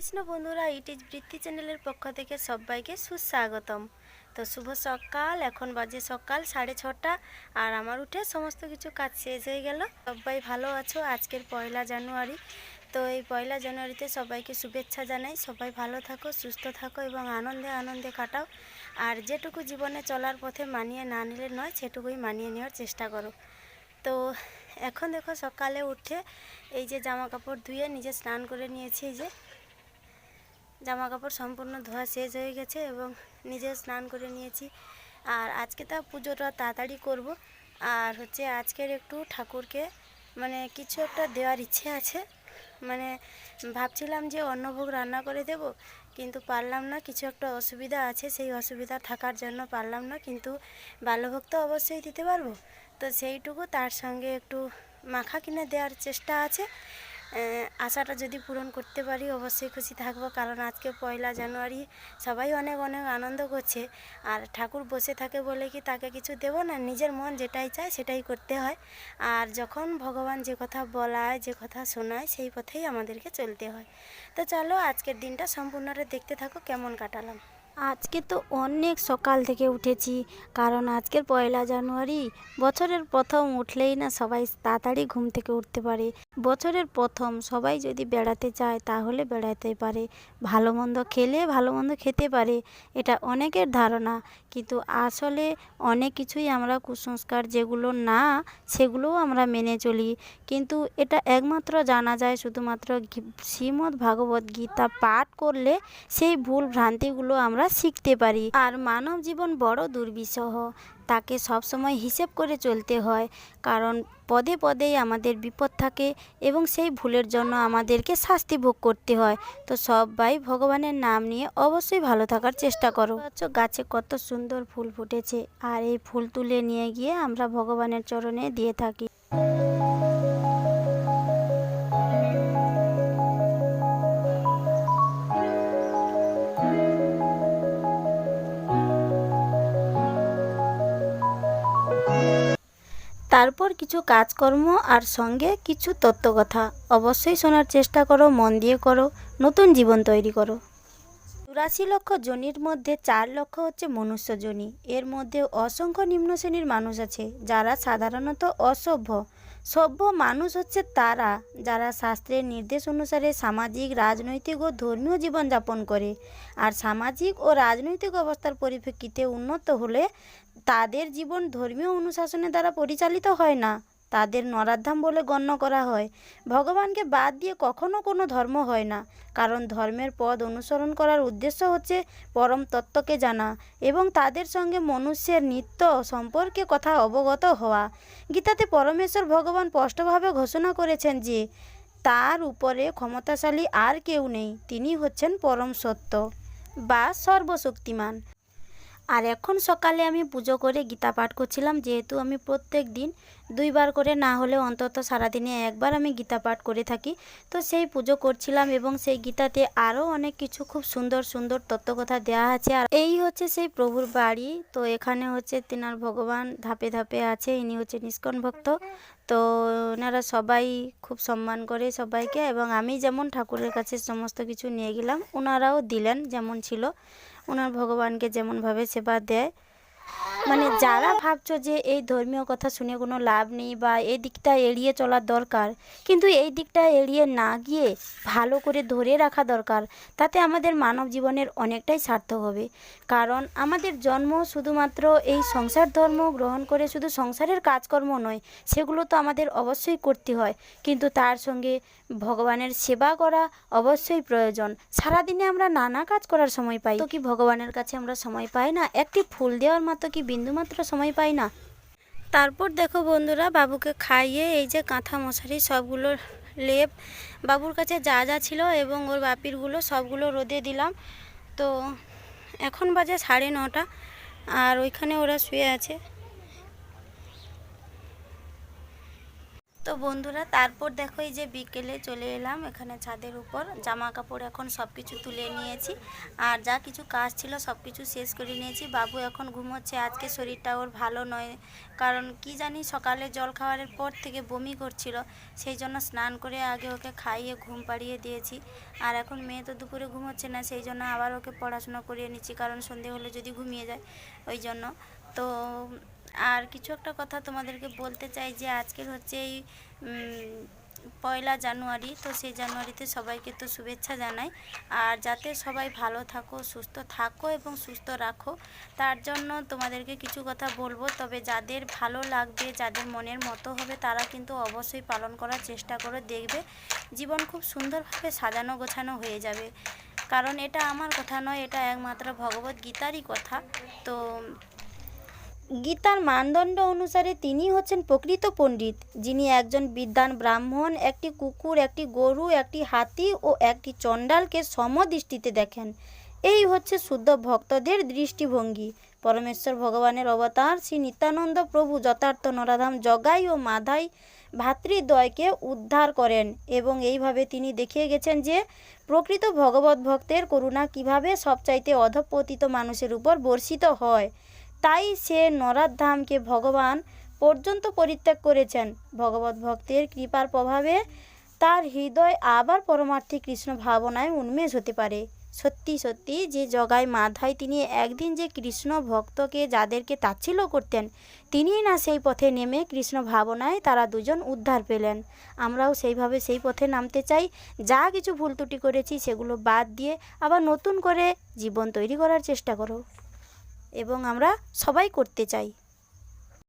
কৃষ্ণ বন্ধুরা it is বৃত্তি চ্যানেলের পক্ষ থেকে সবাইকে সুস্বাগতম। তো শুভ সকাল, এখন বাজে সকাল সাড়ে ছটা, আর আমার উঠে সমস্ত কিছু কাজ শেষ হয়ে গেল। সবাই ভালো আছো? আজকের পয়লা জানুয়ারি। তো এই পয়লা জানুয়ারিতে সবাইকে শুভেচ্ছা জানাই। সবাই ভালো থাকো, সুস্থ থাকো এবং আনন্দে আনন্দে কাটাও। আর যেটুকু জীবনে চলার পথে মানিয়ে না নিলে নয়, সেটুকুই মানিয়ে নেওয়ার চেষ্টা করো। তো এখন দেখো সকালে উঠে এই যে জামা কাপড় ধুয়ে নিজে স্নান করে নিয়েছি যে জামা কাপড় সম্পূর্ণ ধোয়া শেষ হয়ে গেছে এবং নিজে স্নান করে নিয়েছি। আর আজকে তা পুজোটা তাড়াতাড়ি করব। আর হচ্ছে আজকের একটু ঠাকুরকে মানে কিছু একটা দেওয়ার ইচ্ছে আছে। মানে ভাবছিলাম যে অন্নভোগ রান্না করে দেব, কিন্তু পারলাম না। কিছু একটা অসুবিধা আছে, সেই অসুবিধা থাকার জন্য পারলাম না। কিন্তু বাল্যভোগ তো অবশ্যই দিতে পারব। তো সেইটুকু তার সঙ্গে একটু মাখা কিনে দেওয়ার চেষ্টা আছে। আশাটা যদি পূরণ করতে পারি, অবশ্যই খুশি থাকব। কারণ আজকে পয়লা জানুয়ারি, সবাই অনেক অনেক আনন্দ করছে। আর ঠাকুর বসে থাকে বলে কি তাকে কিছু দেব না? নিজের মন যেটাই চায় সেটাই করতে হয়। আর যখন ভগবান যে কথা বলায়, যে কথা শোনায়, সেই পথেই আমাদেরকে চলতে হয়। তো চলো, আজকের দিনটা সম্পূর্ণটা দেখতে থাকো, কেমন কাটালাম। আজকে তো অনেক সকাল থেকে উঠেছি, কারণ আজকের পয়লা জানুয়ারি, বছরের প্রথম উঠলেই না সবাই তাড়াতাড়ি ঘুম থেকে উঠতে পারে। বছরের প্রথম সবাই যদি বেড়াতে চায় তাহলে বেড়াতে পারে। ভালো মন্দ খেলে ভালো মন্দ খেতে পারে, এটা অনেকের ধারণা। কিন্তু আসলে অনেক কিছুই আমরা কুসংস্কার যেগুলো না, সেগুলোও আমরা মেনে চলি। কিন্তু এটা একমাত্র জানা যায় শুধুমাত্র শ্রীমদ্ ভাগবত গীতা পাঠ করলে সেই ভুল ভ্রান্তিগুলো আমরা শিখতে পারি। আর মানব জীবন বড় দুর্বিষহ। তাকে সবসময় হিসেব করে চলতে হয়। কারণ পদে পদেই আমাদের বিপদ থাকে এবং সেই ভুলের জন্য আমাদেরকে শাস্তি ভোগ করতে হয়। তো সবাই ভগবানের নাম নিয়ে অবশ্যই ভালো থাকার চেষ্টা করো। গাছে কত সুন্দর ফুল ফুটেছে। আর এই ফুল তুলে নিয়ে গিয়ে আমরা ভগবানের চরণে দিয়ে থাকি। তারপর কিছু কাজকর্ম আর সঙ্গে কিছু তত্ত্বকথা। অবশ্যই শোনার চেষ্টা করো, মন দিয়ে করো, নতুন জীবন তৈরি করো। চুরাশি লক্ষ জনির মধ্যে চার লক্ষ হচ্ছে মনুষ্য জনি। এর মধ্যে অসংখ্য নিম্ন শ্রেণির মানুষ আছে, যারা সাধারণত অসভ্য। সভ্য মানুষ হচ্ছে তারা, যারা শাস্ত্রের নির্দেশ অনুসারে সামাজিক, রাজনৈতিক ও ধর্মীয় জীবনযাপন করে। আর সামাজিক ও রাজনৈতিক অবস্থার পরিপ্রেক্ষিতে উন্নত হলে তাদের জীবন ধর্মীয় অনুশাসনের দ্বারা পরিচালিত হয় না। তাদের নরাধাম বলে গণ্য করা হয়। ভগবানকে বাদ দিয়ে কখনো কোনো ধর্ম হয় না। কারণ ধর্মের পদ অনুসরণ করার উদ্দেশ্য হচ্ছে পরম তত্ত্বকে জানা এবং তাদের সঙ্গে মনুষ্যের নিত্য সম্পর্কে কথা অবগত হওয়া। গীতাতে পরমেশ্বর ভগবান স্পষ্টভাবে ঘোষণা করেছেন যে, তার উপরে ক্ষমতাশালী আর কেউ নেই, তিনি হচ্ছেন পরম সত্য বা সর্বশক্তিমান। আর এখন সকালে আমি পুজো করে গীতা পাঠ করছিলাম, যেহেতু আমি প্রত্যেক দিন দুইবার করে না হলে অন্তত সারাদিনে একবার আমি গীতা পাঠ করে থাকি। তো সেই পুজো করছিলাম এবং সেই গীতাতে আরও অনেক কিছু খুব সুন্দর সুন্দর তত্ত্বকথা দেওয়া আছে। আর এই হচ্ছে সেই প্রভুর বাড়ি, তো এখানে হচ্ছে তিনার ভগবান ধাপে ধাপে আছে, ইনি হচ্ছে নিষ্কন ভক্ত। তো ওনারা সবাই খুব সম্মান করে সবাইকে এবং আমি যেমন ঠাকুরের কাছে সমস্ত কিছু নিয়ে গেলাম, ওনারাও দিলেন যেমন ছিল। ওনার ভগবানকে যেমনভাবে সেবা দেয় মানে যারা ভাবছ যে এই ধর্মীয় কথা শুনে কোনো লাভ নেই বা এই দিকটা এড়িয়ে চলার দরকার, কিন্তু এই দিকটা এড়িয়ে না গিয়ে ভালো করে ধরে রাখা দরকার, তাতে আমাদের মানব জীবনের অনেকটাই সার্থক হবে। কারণ আমাদের জন্ম শুধুমাত্র এই সংসার ধর্ম গ্রহণ করে শুধু সংসারের কাজকর্ম নয়, সেগুলো তো আমাদের অবশ্যই করতে হয়। কিন্তু তার সঙ্গে ভগবানের সেবা করা অবশ্যই প্রয়োজন। সারাদিনে আমরা নানা কাজ করার সময় পাই। তো কি ভগবানের কাছে আমরা সময় পাই না? একটি ফুল দেওয়ার মাত্র কি বিন্দুমাত্র সময় পাই না? তারপর দেখো বন্ধুরা, বাবুকে খাইয়ে এই যে কাঁথা মশারি সবগুলো লেপ, বাবুর কাছে যা যা ছিল এবং ওর বাপিরগুলো সবগুলো রোদে দিলাম। তো এখন বাজে সাড়ে নটা, আর ওইখানে ওরা শুয়ে আছে। তো বন্ধুরা, তারপর দেখো এই যে বিকেলে চলে এলাম, এখানে ছাদের উপর। জামা কাপড় এখন সব কিছু তুলে নিয়েছি। আর যা কিছু কাজ ছিল সব কিছু শেষ করে নিয়েছি। বাবু এখন ঘুমোচ্ছে, আজকে শরীরটা ওর ভালো নয়। কারণ কি জানি সকালে জল খাওয়ারের পর থেকে বমি করছিল, সেই জন্য স্নান করে আগে ওকে খাইয়ে ঘুম পাড়িয়ে দিয়েছি। আর এখন মেয়ে তো দুপুরে ঘুমোচ্ছে না, সেই জন্য আবার ওকে পড়াশোনা করিয়ে নিচ্ছি, কারণ সন্ধে হলে যদি ঘুমিয়ে যায়, ওই জন্য। তো আর কিছু একটা কথা তোমাদেরকে বলতে চাই যে আজকের হচ্ছে এই পয়লা জানুয়ারি, তো সেই জানুয়ারিতে সবাইকে তো শুভেচ্ছা জানাই। আর যাতে সবাই ভালো থাকো, সুস্থ থাকো এবং সুস্থ রাখো, তার জন্য তোমাদেরকে কিছু কথা বলব। তবে যাদের ভালো লাগবে, যাদের মনের মতো হবে, তারা কিন্তু অবশ্যই পালন করার চেষ্টা করে দেখবে। জীবন খুব সুন্দরভাবে সাজানো গোছানো হয়ে যাবে। কারণ এটা আমার কথা নয়, এটা একমাত্র ভগবত গীতারই কথা। তো গীতার মানদণ্ড অনুসারে তিনি হচ্ছেন প্রকৃত পণ্ডিত, যিনি একজন বিদ্বান ব্রাহ্মণ, একটি কুকুর, একটি গরু, একটি হাতি ও একটি চণ্ডালকে সমদৃষ্টিতে দেখেন। এই হচ্ছে শুদ্ধ ভক্তদের দৃষ্টিভঙ্গি। পরমেশ্বর ভগবানের অবতার শ্রী নিত্যানন্দ প্রভু যথার্থ নরাধাম জগাই ও মাধাই ভাতৃদ্বয়কে উদ্ধার করেন এবং এইভাবে তিনি দেখিয়ে গেছেন যে, প্রকৃত ভগবত ভক্তের করুণা কীভাবে সবচাইতে অধপতিত মানুষের উপর বর্ষিত হয়। তাই সে নরাধামকে ভগবান পর্যন্ত পরিত্যাগ করেছেন। ভগবত ভক্তের কৃপার প্রভাবে তার হৃদয় আবার পরমার্থী কৃষ্ণ ভাবনায় উন্মেষ হতে পারে। সত্যি সত্যি, যে জগায় মাধায় তিনি একদিন যে কৃষ্ণ ভক্তকে যাদেরকে তাচ্ছিল্য করতেন, তিনিই না সেই পথে নেমে কৃষ্ণ ভাবনায় তারা দুজন উদ্ধার পেলেন। আমরাও সেইভাবে সেই পথে নামতে চাই। যা কিছু ভুল ত্রুটি করেছি সেগুলো বাদ দিয়ে আবার নতুন করে জীবন তৈরি করার চেষ্টা করো। এবং আমরা সবাই করতে চাই।